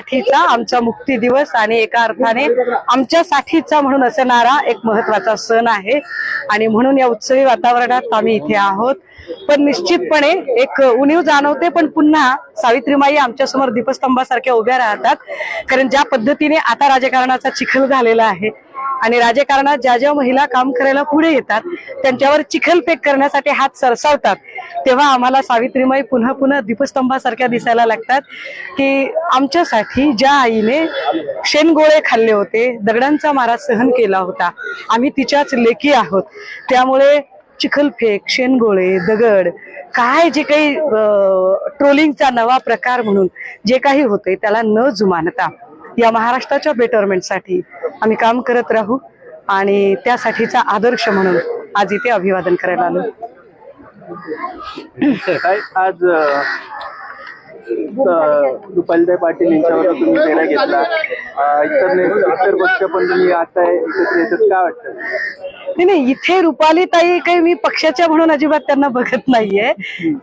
साठीचा आमचा मुक्ती दिवस आणि एका अर्थाने आमच्यासाठीचा म्हणून असणारा एक महत्त्वाचा सण आहे. आणि म्हणून या उत्सवी वातावरणात आम्ही इथे आहोत. पण निश्चितपणे एक उणीव जाणवते पण पुन्हा सावित्रीमाई आमच्यासमोर दीपस्तंभासारख्या उभ्या राहतात. कारण ज्या पद्धतीने आता राजकारणाचा चिखल झालेला आहे आणि राजकारणात ज्या ज्या महिला काम करायला पुढे येतात त्यांच्यावर चिखलफेक करण्यासाठी हात सरसावतात. तेव्हा आम्हाला सावित्रीमाई पुन्हा पुन्हा दीपस्तंभासारख्या दिसायला लागतात की आमच्यासाठी ज्या आईने शेणगोळे खाल्ले होते दगडांचा मारा सहन केला होता. आम्ही तिच्याच लेखी आहोत. त्यामुळे चिखलफेक शेणगोळे दगड काय जे काही ट्रोलिंगचा नवा प्रकार म्हणून जे काही होते त्याला न जुमानता. या महाराष्ट्राच्या बेटरमेंटसाठी आम्ही काम करत राहू आणि त्यासाठीचा आदर्श म्हणून आज इथे अभिवादन करायला आलो. काय आज रुपालीताई पाटील यांच्यावर तुम्ही निर्णय घेतला. इतर इतर पक्ष पण तुम्ही आता एकत्र येतात. काय वाटतं? नाही नाही इथे रुपाली ताई काही मी पक्षाच्या म्हणून अजिबात त्यांना बघत नाहीये.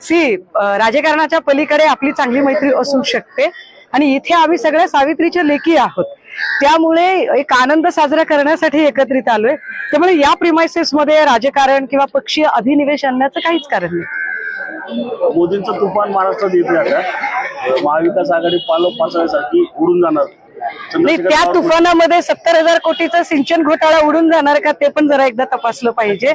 सी राजकारणाच्या पलीकडे आपली चांगली मैत्री असू शकते. आणि इथे आम्ही सगळ्या सावित्रीच्या लेखी आहोत. त्यामुळे एक आनंद साजरा करण्यासाठी एकत्रित आलोय. त्यामुळे या प्रिमायसेस मध्ये राजकारण किंवा पक्षीय अभिनिवेश आणण्याचं काहीच कारण नाही. मोदींचं तुफान महाराष्ट्रात येते आता. महाविकास आघाडी पालक पाचव्यासारखी उडून जाणार. नाही त्या तुफानामध्ये सत्तर हजार कोटीचा सिंचन घोटाळा उडून जाणार का ते पण जरा एकदा तपासलं पाहिजे.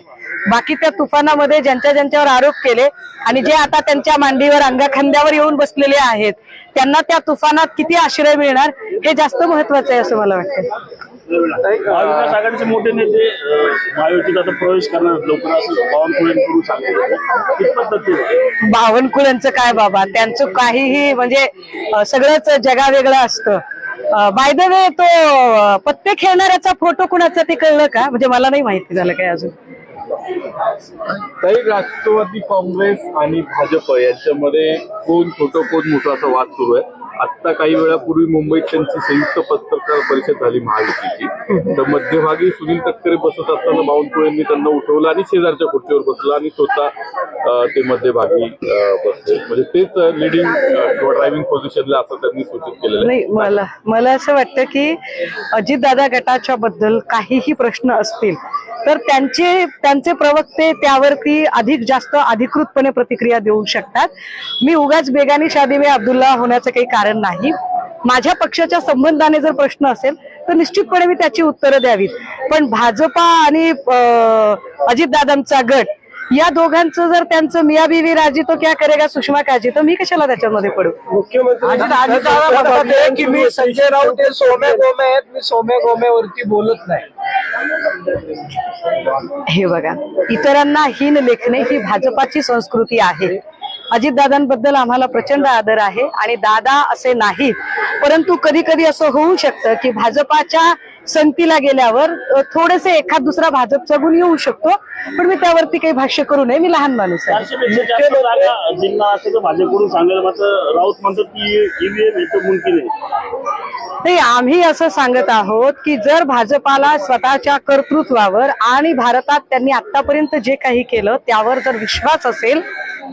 बाकी त्या तुफानामध्ये ज्यांच्या ज्यांच्यावर आरोप केले आणि जे आता त्यांच्या मांडीवर अंगाखांद्यावर येऊन बसलेले आहेत त्यांना त्या तुफानात किती आश्रय मिळणार हे जास्त महत्वाचं आहे असं मला वाटतं. महाविकास आघाडीचे मोठे नेते महायुतीत आता प्रवेश करणार लवकर असं बावनकुळेंकडून काय बाबा? त्यांचं काहीही म्हणजे सगळंच जगावेगळं असतं. बाय द वे तो पत्ते खेळणाऱ्याचा फोटो कुणाचा ते कळलं का? म्हणजे मला नाही माहिती झालं काय अजून. काही राष्ट्रवादी काँग्रेस आणि भाजप यांच्यामध्ये कोण छोटं कोण मोठं असा वाद सुरू आहे? आत्ता काही वेळापूर्वी मुंबईत त्यांची संयुक्त पत्रकार परिषद झाली महायुतीची. तर मध्यभागी सुनील तटकरे बसत असताना बावनकुळेंनी त्यांना उठवलं आणि शेजारच्या खुर्चीवर बसलं आणि स्वतः ते मध्यभागी बसले. म्हणजे तेच लिडिंग किंवा ड्रायव्हिंग पोझिशनला असं त्यांनी सूचित केलेलं नाही मला मला असं वाटतं की अजितदादा गटाच्या बद्दल काहीही प्रश्न असतील तर त्यांचे त्यांचे प्रवक्ते त्यावरती अधिक जास्त अधिकृतपणे प्रतिक्रिया देऊ शकतात. मी उगाच बेगानी शादी में अब्दुल्ला होण्याचं काही कारण नाही. माझ्या पक्षाच्या संबंधाने जर प्रश्न असेल तर निश्चितपणे मी त्याची उत्तरं द्यावीत. पण भाजपा आणि अजितदादांचा गट या दोघांचं जर त्यांचं मिया बीवी राजी तो क्या करेगा सुषमा काजी तर मी कशाला त्याच्यामध्ये पडू? मुख्यमंत्री की मी संजय राऊत हे सोम्या गोमे आहेत मी सोम्या गोम्यावरती बोलत नाही. हे बघा इतरांना हीन लेखणे ही भाजपाची संस्कृती आहे. अजितदादांबद्दल आम्हाला प्रचंड आदर आहे आणि दादा असे नाहीत. परंतु कधी कधी असं होऊ शकतं की भाजपाच्या संगतीला गेल्यावर थोडेसे एखाद दुसरा भाजपचा गुण येऊ शकतो पण मी त्यावरती काही भाष्य करू नये. मी लहान माणूस आहे. भाजपकडून सांगायला राऊत म्हणतात की नाही? आम्ही असं सांगत आहोत की जर भाजपाला स्वतःच्या कर्तृत्वावर आणि भारतात त्यांनी आतापर्यंत जे काही केलं त्यावर जर विश्वास असेल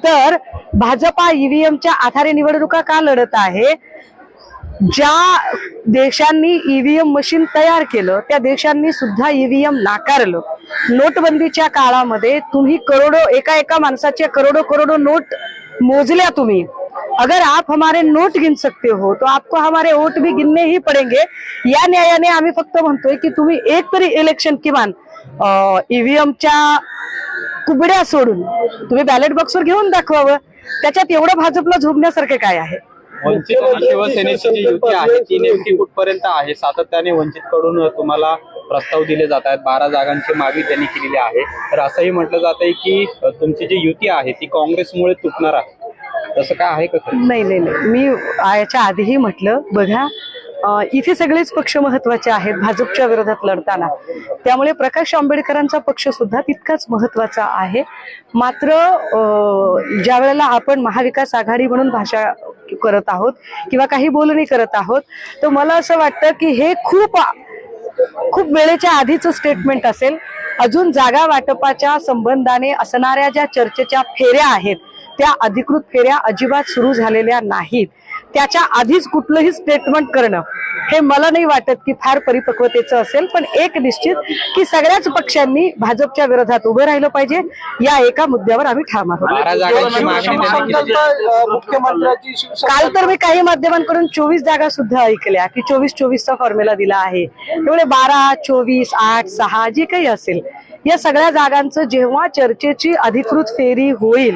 तर भाजपा ईव्हीएमच्या आधारे निवडणुका का लढत आहे? ज्या देशांनी ईव्हीएम मशीन तयार केलं त्या देशांनी सुद्धा ईव्हीएम नाकारलं. नोटबंदीच्या काळामध्ये तुम्ही करोडो एका एका माणसाचे करोडो करोडो नोट मोजल्या तुम्ही. अगर आप हमारे नोट गिन सकते हो तो आपको हमारे वोट भी गिनने ही पडेंगे. या न्यायाने आम्ही फक्त म्हणतोय की तुम्ही एक तरी इलेक्शन किमान ईव्हीएमच्या कुबड्या सोडून तुम्ही बॅलेट बॉक्सवर घेऊन दाखवावं. त्याच्यात एवढं भाजपला झोपण्यासारखं काय आहे? वंचित आणि शिवसेनेची जी युती आहे ती नेमकी कुठपर्यंत आहे? सातत्याने वंचित कडून तुम्हाला प्रस्ताव दिले जात आहेत. बारा जागांची मागणी त्यांनी केलेली आहे. तर असंही म्हटलं जात आहे की तुमची जी युती आहे ती काँग्रेसमुळे तुटणार आहे. तसं काय आहे का? नाही नाही नाही. मी याच्या आधीही म्हटलं बघा इथे सगळेच पक्ष महत्त्वाचे आहेत भाजपच्या विरोधात लढताना. त्यामुळे प्रकाश आंबेडकरांचा पक्ष सुद्धा तितकाच महत्त्वाचा आहे. मात्र ज्या वेळेला आपण महाविकास आघाडी म्हणून भाषा करत आहोत किंवा काही बोलणी करत आहोत तर मला असं वाटतं की हे खूप खूप वेळेच्या आधीचं स्टेटमेंट असेल. अजून जागा वाटपाच्या संबंधाने असणाऱ्या ज्या चर्चेच्या फेऱ्या आहेत त्या अधिकृत फेऱ्या अजिबात सुरू झालेल्या नाहीत. त्याच्या आधीच कुठलंही स्टेटमेंट करणं हे मला नाही वाटत की फार परिपक्वतेचं असेल. पण एक निश्चित की सगळ्याच पक्षांनी भाजपच्या विरोधात उभं राहिलं पाहिजे. या एका मुद्द्यावर आम्ही ठाम आहोत. काल. तर मी काही माध्यमांकडून चोवीस जागा सुद्धा ऐकल्या की चोवीस चोवीसचा फॉर्म्युला दिला आहे. त्यामुळे बारा चोवीस आठ सहा जे काही असेल या सगळ्या जागांचं जेव्हा चर्चेची अधिकृत फेरी होईल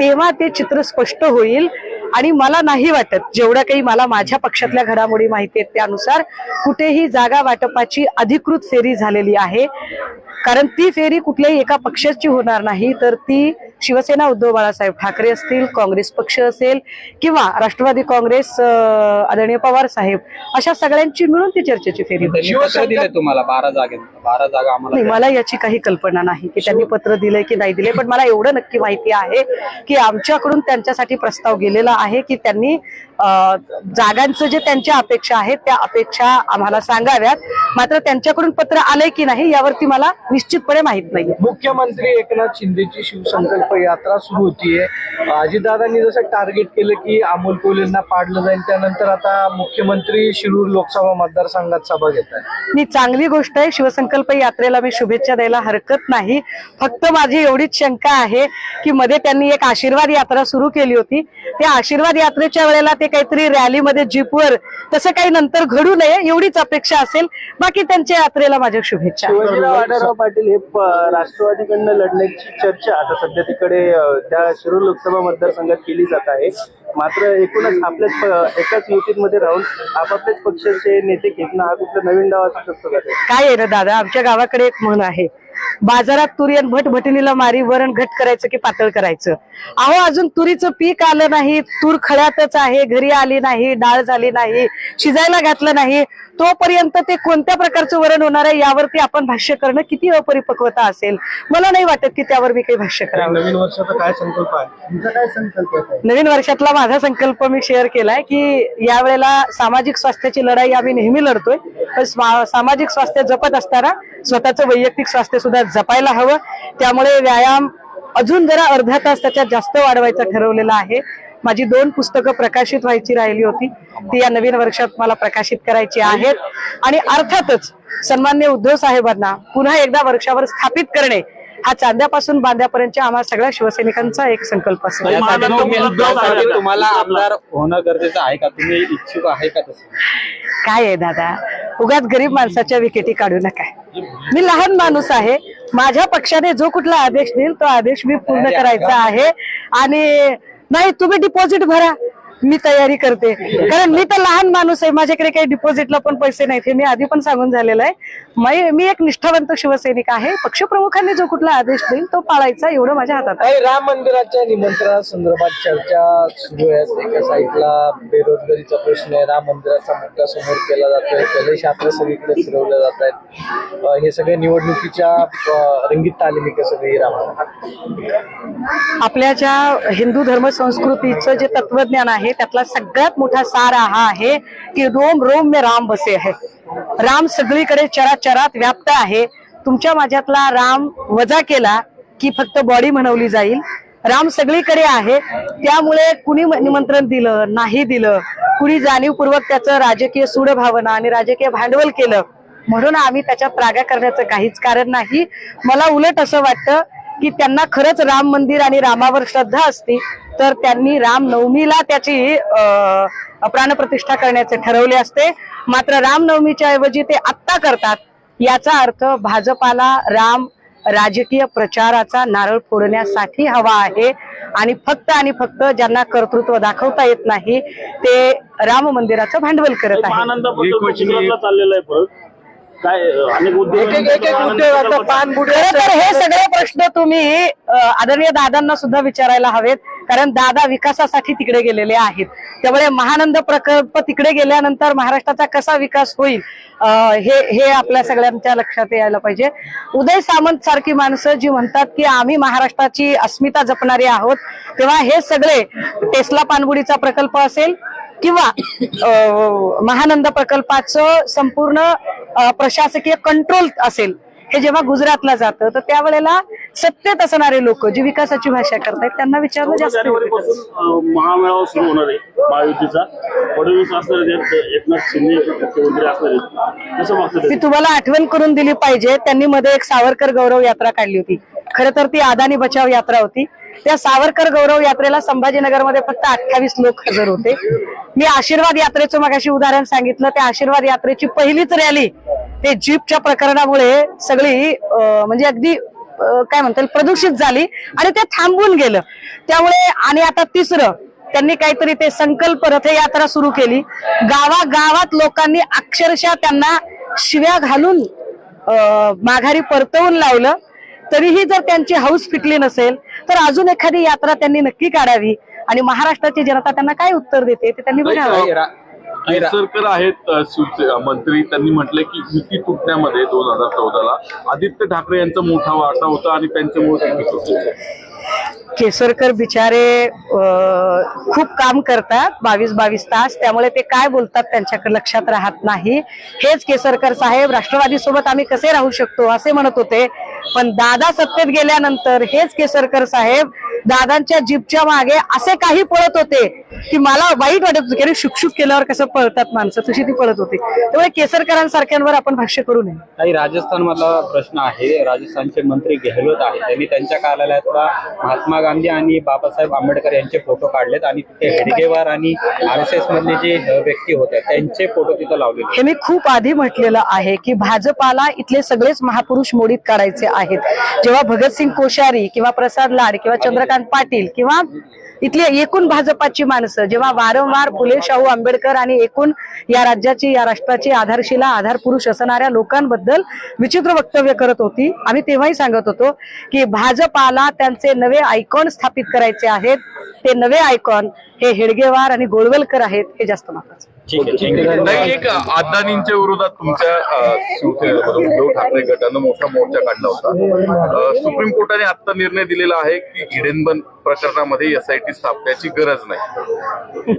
तेव्हा ते चित्र स्पष्ट होईल. आणि मला नाही वाटत जेवढं काही मला माझ्या पक्षातल्या घडामोडी माहिती आहेत त्यानुसार कुठेही जागा वाटपाची अधिकृत फेरी झालेली आहे. कारण ती फेरी कुठल्याही एका पक्षाची होणार नाही तर ती शिवसेना उद्धव बाळासाहेब ठाकरे असतील काँग्रेस पक्ष असेल किंवा राष्ट्रवादी काँग्रेस आदरणीय पवार साहेब अशा सगळ्यांची मिळून ती चर्चेची फेरी दिले तुम्हाला बारा जागे बारा जागा आम्हाला नाही. मला याची काही कल्पना नाही की त्यांनी पत्र दिलंय की नाही दिले पण मला एवढं नक्की माहिती आहे की आमच्याकडून त्यांच्यासाठी प्रस्ताव गेलेला आहे की त्यांनी जागांचं जे त्यांच्या अपेक्षा आहेत त्या अपेक्षा आम्हाला सांगाव्यात. मात्र त्यांच्याकडून पत्र आलंय की नाही यावरती मला निश्चितपणे माहीत नाहीये. मुख्यमंत्री एकनाथ शिंदेची शिवसंकल्प यात्रा सुरू होतीये. अजितदादांनी जसं टार्गेट केलं की अमोल कोलेंना पाडलं जाईल त्यानंतर आता मुख्यमंत्री शिरूर लोकसभा मतदारसंघात सभा घेत आहे ही चांगली गोष्ट आहे. शिवसंकल्प यात्रेला मी शुभेच्छा द्यायला हरकत नाही. फक्त माझी एवढीच शंका आहे की मध्ये त्यांनी एक आशीर्वाद यात्रा सुरू केली होती. त्या आशीर्वाद यात्रेच्या वेळेला ते काहीतरी रॅलीमध्ये जीपवर तसं काही नंतर घडू नये एवढीच अपेक्षा असेल. बाकी त्यांच्या यात्रेला माझ्या शुभेच्छा. पाटील हे राष्ट्रवादीकडनं लढण्याची चर्चा आता सध्या आपल्याकडे त्या शिरूर लोकसभा मतदारसंघात केली जात आहे. मात्र एकूणच आपल्याच एकाच युतीमध्ये राहून आपापल्याच पक्षाचे नेते घेतणं हा कुठला नवीन डाव असू शकतो काय आहे ना दादा? आमच्या गावाकडे एक म्हण आहे. बाजारात तुरी आणि भट भटणीला मारी वरण घट करायचं की पातळ करायचं? अहो अजून तुरीचं पीक आलं नाही. तूर खळ्यातच आहे. घरी आली नाही. डाळ झाली नाही. शिजायला घातलं नाही. तोपर्यंत ते कोणत्या प्रकारचं वरण होणार आहे यावरती आपण भाष्य करणं किती अपरिपक्वता असेल? मला नाही वाटत की त्यावर मी काही भाष्य करावं. नवीन वर्षाचा काय संकल्प आहे? तुमचा काय संकल्प आहे? नवीन वर्षातला माझा संकल्प मी शेअर केलाय की यावेळेला सामाजिक स्वास्थ्याची लढाई आम्ही नेहमी लढतोय. पण स्मा- सामाजिक स्वास्थ्य जपत असताना स्वतःचं वैयक्तिक स्वास्थ्य सुद्धा जपायला हवं. त्यामुळे व्यायाम अजून जरा अर्धा तास त्याच्यात जास्त वाढवायचं ठरवलेलं आहे. माझी दोन पुस्तकं प्रकाशित व्हायची राहिली होती. ती या नवीन वर्षात मला प्रकाशित करायची आहेत. आणि अर्थातच सन्मान्य उद्धव साहेबांना पुन्हा एकदा वर्षावर स्थापित करणे हा चांद्यापासून बांद्यापर्यंतच्या आम्हा सगळ्या शिवसैनिकांचा एक संकल्प असेल. मुद्दा तुम्हाला. आमदार होणं गरजेचं आहे का? तुम्ही इच्छुक आहे का काय आहे दादा? उगाच गरीब माणसाच्या विकेटी काढू नका. मी लहान माणूस आहे. माझ्या पक्षाने जो कुठला आदेश देईल तो आदेश मी पूर्ण करायचा आहे. आणि नाही तुम्ही डिपॉझिट भरा. मी तयारी करते. कारण मी तर लहान माणूस आहे माझ्याकडे काही डिपॉझिटला पण पैसे नाहीत हे मी आधी पण सांगून झालेलं आहे. मै- मी एक निष्ठावंत शिवसैनिक आहे. पक्षप्रमुखांनी जो कुठला आदेश देईल तो पाळायचा एवढं माझ्या हातात आहे. राम मंदिराच्या निमंत्रणासंदर्भात चर्चा सुरू आहेत एका साईडला बेरोजगारीचा प्रश्न आहे. राम मंदिराचा मुद्दा समोर केला जातोय. कलेश यात्रा सगळीकडे फिरवल्या जात आहेत हे सगळे निवडणुकीच्या रंगीत तालिमी कसं काही राम आपल्या ज्या हिंदू धर्म संस्कृतीचं जे तत्वज्ञान आहे त्यातला सगळ्यात मोठा सार हा आहे की रोम रोम मे राम बसे आहे. राम सगळीकडे चराचरात व्याप्त आहे. तुमच्या माझ्यातला राम वजा केला की फक्त बॉडी म्हणवली जाईल. राम सगळीकडे आहे. त्यामुळे कुणी निमंत्रण दिलं नाही दिलं कुणी जाणीवपूर्वक त्याचं राजकीय सूडभावना आणि राजकीय भांडवल केलं म्हणून आम्ही त्याच्यात प्रागा करण्याचं काहीच कारण नाही. मला उलट असं वाटतं की त्यांना खरंच राम मंदिर आणि रामावर श्रद्धा असती. तर त्यांनी राम नवमीला त्याची प्राणप्रतिष्ठा करण्याचे ठरवले असते. मात्र रामनवमीच्या ऐवजी ते आत्ता करतात. याचा अर्थ भाजपाला राम राजकीय प्रचाराचा नारळ फोडण्यासाठी हवा आहे. आणि फक्त आणि फक्त ज्यांना कर्तृत्व दाखवता येत नाही ते राम मंदिराचं भांडवल करत आहे काय हे सगळे प्रश्न तुम्ही आदरणीय दादांना सुद्धा विचारायला हवेत. कारण दादा विकासासाठी तिकडे गेलेले आहेत. त्यामुळे महानंद प्रकल्प तिकडे गेल्यानंतर महाराष्ट्राचा कसा विकास होईल हे हे आपल्या सगळ्यांच्या लक्षात यायला पाहिजे. उदय सामंत सारखी माणसं जी म्हणतात की आम्ही महाराष्ट्राची अस्मिता जपणारी आहोत तेव्हा हे सगळे टेस्ला पानगुडीचा प्रकल्प असेल किंवा महानंद प्रकल्पाचं संपूर्ण प्रशासकीय कंट्रोल असेल हे जेव्हा गुजरातला जातं तर त्यावेळेला सत्तेत असणारे लोक जी विकासाची भाषा करतायत त्यांना विचारणं चौदा जास्त महामेळावा सुरू होणार आहे महायुतीचा. फडणवीस असणार एकनाथ शिंदे मुख्यमंत्री असणार मी तुम्हाला आठवण करून दिली पाहिजे त्यांनी मध्ये एक सावरकर गौरव यात्रा काढली होती. खरं तर ती अदानी बचाव यात्रा होती. त्या सावरकर गौरव यात्रेला संभाजीनगरमध्ये फक्त अठ्ठावीस लोक हजर होते. मी आशीर्वाद यात्रेचं मगाशी उदाहरण सांगितलं. त्या आशीर्वाद यात्रेची पहिलीच रॅली ते जीपच्या प्रकरणामुळे सगळी म्हणजे अगदी काय म्हणता प्रदूषित झाली आणि ते थांबून गेलं. त्यामुळे आणि आता तिसरं त्यांनी काहीतरी ते संकल्प रथयात्रा सुरू केली. गावागावात लोकांनी अक्षरशः त्यांना शिव्या घालून माघारी परतवून लावलं. तरीही जर त्यांची हौस फिटली नसेल तर अजून एखादी यात्रा त्यांनी नक्की काढावी. आणि महाराष्ट्राची जनता त्यांना काय उत्तर देते ते त्यांनी बघावं. केसरकर आहेत मंत्री. त्यांनी म्हटलंय की युती तुटण्यामध्ये दोन हजार चौदाला आदित्य ठाकरे यांचा मोठा वाटा होता आणि त्यांच्यामुळे केसरकर बिचारे खूप काम करतात बावीस बावीस तास. त्यामुळे ते काय बोलतात त्यांच्याकडे लक्षात राहत नाही. हेच केसरकर साहेब राष्ट्रवादी सोबत आम्ही कसे राहू शकतो असे म्हणत होते. पण दादा सत्तेत गेल्यानंतर हेच केसरकर साहेब दादांच्या जीपच्या मागे असे काही पळत होते की मला वाईट वाटत अरे शुकशुक केल्यावर कसं पळतात माणसं? तशी ती पळत होती. त्यामुळे केसरकरांसारख्यांवर आपण भाष्य करू नये. काही राजस्थान मधला प्रश्न आहे. राजस्थानचे मंत्री गेहलोत आहेत. त्यांनी त्यांच्या कार्यालयातला महात्मा गांधी आणि बाबासाहेब आंबेडकर यांचे फोटो काढलेत आणि तिथे हेडगेवार आणि आर एस एस मधले जे व्यक्ती होते त्यांचे फोटो तिथे आहेत. हे मी खूप आधी म्हटलेलं आहे की भाजपाला इथले सगळेच महापुरुष मोडीत काढायचे आहेत. जेव्हा भगतसिंग कोश्यारी किंवा प्रसाद लाड किंवा चंद्रकांत पाटील किंवा इथली एकूण भाजपाची माणसं जेव्हा वारंवार फुले शाहू आंबेडकर आणि एकूण या राज्याची या राष्ट्राची आधारशिला आधार पुरुष असणाऱ्या लोकांबद्दल विचित्र वक्तव्य करत होती. आम्ही तेव्हाही सांगत होतो की भाजपाला त्यांचे नवे आयकॉन स्थापित करायचे आहेत. ते नवे आयकॉन हे हेडगेवार आणि गोळवलकर आहेत हे जास्त महत्वाचं ठीक आहे नाही एक अदानींच्या विरोधात तुमच्या उद्धव ठाकरे गटानं मोठा मोर्चा काढला होता. सुप्रीम कोर्टाने आता निर्णय दिलेला आहे की हिडेनबन प्रकरणामध्ये एसआयटी स्थापण्याची गरज नाही.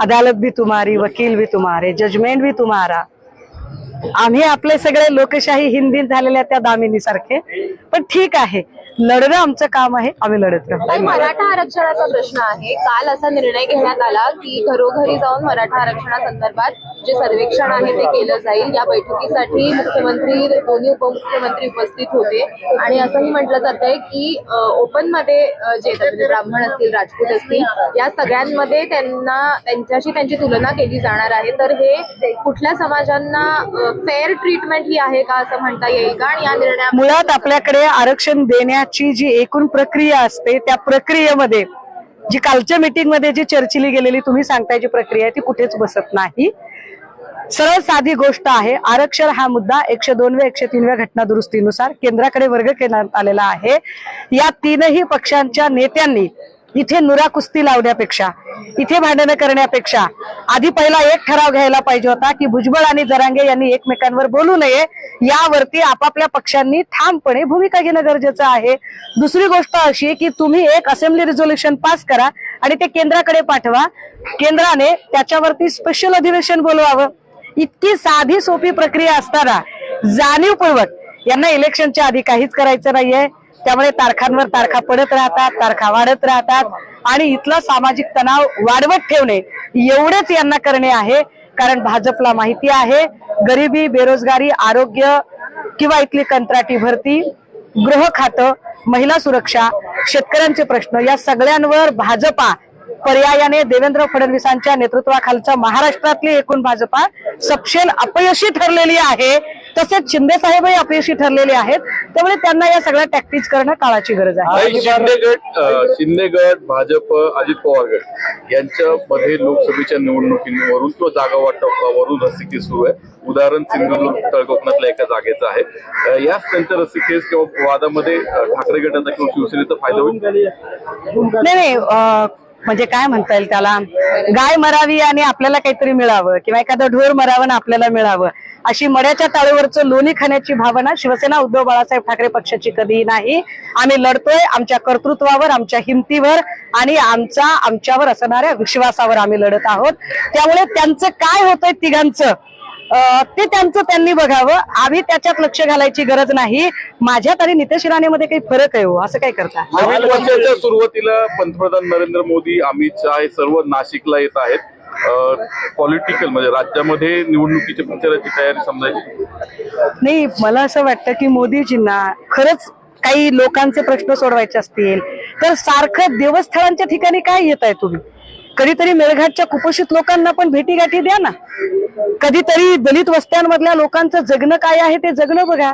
अदालत भी तुम्हारी वकील भी तुम्हारे जजमेंट भी तुम्हारा. आम्ही आपले सगळे लोकशाही हिंदीत झालेल्या त्या दामिनी सारखे पण ठीक आहे लढणं आमचं काम आहे आम्ही लढत राहू मराठा आरक्षणाचा प्रश्न आहे. काल असा निर्णय घेण्यात आला की घरोघरी जाऊन मराठा आरक्षणासंदर्भात जे सर्वेक्षण आहे ते केलं जाईल. या बैठकीसाठी मुख्यमंत्री दोन्ही उपमुख्यमंत्री उपस्थित होते. आणि असंही म्हटलं जात आहे की ओपनमध्ये जे म्हणजे ब्राह्मण असतील राजपूत असतील या सगळ्यांमध्ये त्यांना त्यांच्याशी त्यांची तुलना केली जाणार आहे. तर हे कुठल्या समाजांना फेअर ट्रीटमेंट ही आहे का असं म्हणता येईल का? आणि या निर्णया मुळात आपल्याकडे आरक्षण ची जी एकूण प्रक्रिया असते त्या प्रक्रियेमध्ये जी कालच्या मीटिंगमध्ये जी चर्चिली गेलेली तुम्ही सांगताय जी प्रक्रिया आहे ती कुठेच बसत नाही. सरळ साधी गोष्ट आहे आरक्षण हा मुद्दा एकशे दोनव्या एकशे तीनव्या घटना दुरुस्तीनुसार केंद्राकडे वर्ग करण्यात आलेला आहे. या तीनही पक्षांच्या नेत्यांनी इथे नुरा कुस्ती लावण्यापेक्षा इथे भांडणं करण्यापेक्षा आधी पहिला एक ठराव घ्यायला पाहिजे होता की भुजबळ आणि जरांगे यांनी एकमेकांवर बोलू नये. यावरती आपापल्या पक्षांनी ठामपणे भूमिका घेणं गरजेचं आहे. दुसरी गोष्ट अशी आहे की तुम्ही एक असेंब्ली रिझोल्युशन पास करा आणि ते केंद्राकडे पाठवा. केंद्राने त्याच्यावरती स्पेशल अधिवेशन बोलवावं. इतकी साधी सोपी प्रक्रिया असताना जाणीवपूर्वक यांना इलेक्शनच्या आधी काहीच करायचं नाहीये. त्यामुळे तारखांवर तारखा पडत राहतात तारखा वाढत राहतात. आणि इथला सामाजिक तणाव वाढवत ठेवणे एवढेच यांना करणे आहे. कारण भाजपला माहिती आहे गरिबी बेरोजगारी आरोग्य किंवा इथली कंत्राटी भरती गृह खातं महिला सुरक्षा शेतकऱ्यांचे प्रश्न या सगळ्यांवर भाजपा पर्यायाने देवेंद्र फडणवीसांच्या नेतृत्वाखालच्या महाराष्ट्रातली एकूण भाजपा सपशेल अपयशी ठरलेली आहे. तसेच शिंदे साहेबही अपयशी ठरलेले आहेत. त्यामुळे त्यांना या सगळ्या टॅक्टिक्स करणं काळाची गरज आहे. काही शिंदे गट अ, शिंदे गट भाजप अजित पवार गट यांच्यामध्ये लोकसभेच्या निवडणुकीवरून किंवा जागा वाटपावरून रस्सीखेच सुरू आहे. उदाहरण सिंधुदुर्ग तळकोकणातल्या एका जागेचं आहे. याच त्यांच्या रस्सीखेच किंवा वादामध्ये ठाकरे गटाचा किंवा शिवसेनेचा फायदा होईल? नाही म्हणजे काय म्हणता येईल त्याला? गाय मरावी आणि आपल्याला काहीतरी मिळावं किंवा एखादं ढोर मरावं आणि आपल्याला मिळावं. अशी मड्याच्या ताळेवरचं लोणी खाण्याची भावना शिवसेना उद्धव बाळासाहेब ठाकरे पक्षाची कधीही नाही. आम्ही लढतोय आमच्या कर्तृत्वावर आमच्या हिमतीवर आणि आमचा आमच्यावर असणाऱ्या विश्वासावर आम्ही लढत आहोत. त्यामुळे त्यांचं काय होतंय तिघांचं? ते त्यांचं त्यांनी बघावं. आम्ही त्याच्यात लक्ष घालायची गरज नाही. माझ्यात आणि नितेश राणेमध्ये काही फरक आहे हो. असं काय करता? नवीन वर्षाच्या सुरुवातीला पंतप्रधान नरेंद्र मोदी अमित शहा हे सर्व नाशिकला येत आहेत. पॉलिटिकल म्हणजे राज्यामध्ये निवडणुकीच्या प्रचाराची तयारी समजायची. नाही मला असं वाटतं की मोदीजींना खरंच काही लोकांचे प्रश्न सोडवायचे असतील. तर सारखं देवस्थळांच्या ठिकाणी काय येत आहे तुम्ही? कधीतरी मेळघाटच्या कुपोषित लोकांना पण भेटीगाठी द्या ना. कधीतरी दलित वस्त्यांमधल्या लोकांचं जगणं काय आहे ते जगणं बघा.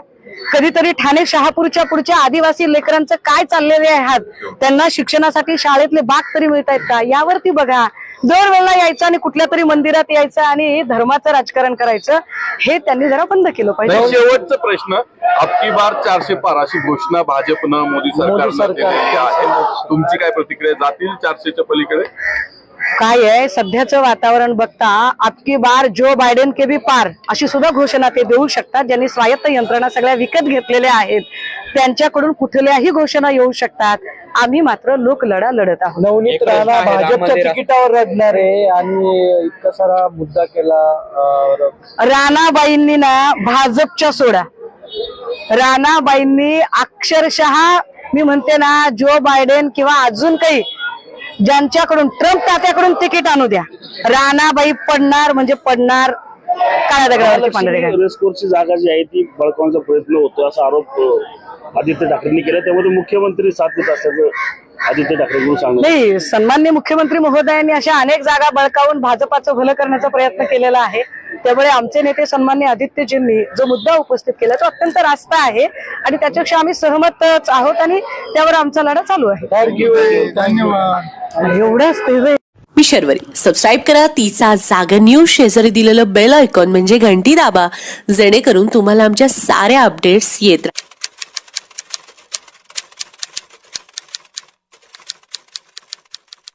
कधीतरी ठाणे शहापूरच्या पुढच्या आदिवासी लेकरांचं काय चाललेले आहात त्यांना शिक्षणासाठी शाळेतले बाग तरी मिळत आहेत का? यावरती बघा. दरवेळेला यायचं आणि कुठल्या तरी मंदिरात यायचं आणि धर्माचं राजकारण करायचं हे त्यांनी जरा बंद केलं पाहिजे. शेवटचा प्रश्न. अबकी बार चारशे पार अशी घोषणा भाजपनं मोदी सरकारनं सरकार- केलेली आहे तुमची काय प्रतिक्रिया? जातील चारशेच्या पलीकडे? काय आहे? सध्याचं वातावरण बघता अबकी बार जो बायडेन के बी पार अशी सुद्धा घोषणा ते देऊ शकतात ज्यांनी स्वायत्त यंत्रणा सगळ्या विकत घेतलेल्या आहेत. त्यांच्याकडून कुठल्याही घोषणा येऊ शकतात. आम्ही मात्र लोक लढा लढत आहोत. नवनीत राणा भाजपच्या तिकिटावर लढणार आहे आणि इतका सारा मुद्दा केला अं, राणाबाईंनी ना भाजपच्या सोडा. राणाबाईंनी अक्षरशः मी म्हणते ना जो बायडेन किंवा अजून काही ज्यांच्याकडून ट्रम्प तात्याकडून तिकीट आणू द्या. राणाबाई पडणार म्हणजे पडणार काळ्या दगडावरची पांढरे. रेस्कोर्सची जागा जी आहे ती बळकावण्याचा प्रयत्न होतो असा आरोप अं, आदित्य ठाकरेंनी केला त्यामध्ये मुख्यमंत्री साथ देत असल्याचं आदित्य ठाकरेंकडून सांगण्यात नाही सन्मान्य मुख्यमंत्री महोदयांनी अशा अनेक जागा बळकावून भाजपाचं भलं करण्याचा प्रयत्न केलेला आहे. त्यामुळे आमचे नेते सन्मान्य आदित्यजींनी जो मुद्दा उपस्थित केला तो अत्यंत रास्त आहे आणि त्याच्यापेक्षा आम्ही सहमतच आहोत आणि त्यावर आमचा लढा चालू आहे. थँक्यू धन्यवाद. एवढंच ते. मी शर्वरी. सबस्क्राईब करा. तिचा जागर न्यूज शेजारी दिलेलं बेल आयकॉन म्हणजे घंटी दाबा. जेणेकरून तुम्हाला आमच्या साऱ्या अपडेट्स येत